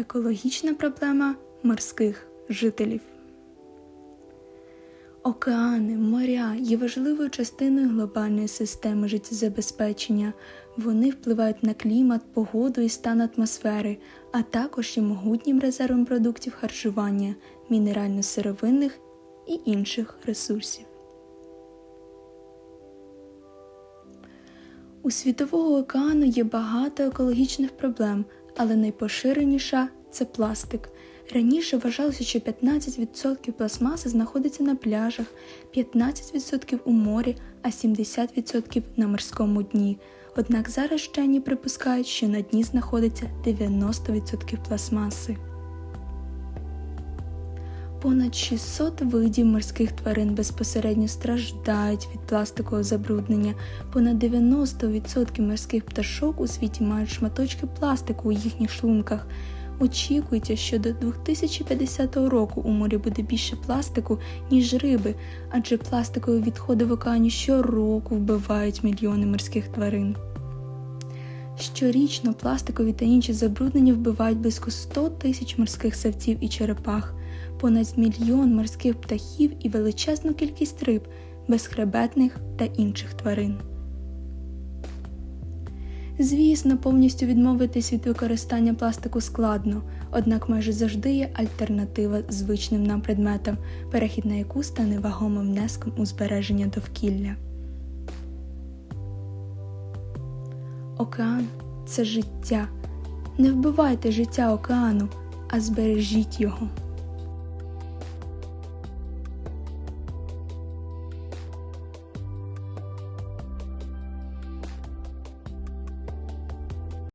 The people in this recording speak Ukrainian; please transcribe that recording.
Екологічна проблема морських жителів. Океани, моря є важливою частиною глобальної системи життєзабезпечення. Вони впливають на клімат, погоду і стан атмосфери, а також є могутнім резервом продуктів харчування, мінерально-сировинних і інших ресурсів. У світового океану є багато екологічних проблем, але найпоширеніша це пластик. Раніше вважалося, що 15% пластмаси знаходиться на пляжах, 15% у морі, а 70% на морському дні. Однак зараз вчені припускають, що на дні знаходиться 90% пластмаси. Понад 600 видів морських тварин безпосередньо страждають від пластикового забруднення. Понад 90% морських пташок у світі мають шматочки пластику у їхніх шлунках. Очікується, що до 2050 року у морі буде більше пластику, ніж риби, адже пластикові відходи в океані щороку вбивають мільйони морських тварин. Щорічно пластикові та інші забруднення вбивають близько 100 тисяч морських савців і черепах, понад мільйон морських птахів і величезну кількість риб, безхребетних та інших тварин. Звісно, повністю відмовитись від використання пластику складно, однак майже завжди є альтернатива звичним нам предметам, перехід на яку стане вагомим внеском у збереження довкілля. Океан це життя. Не вбивайте життя океану, а збережіть його.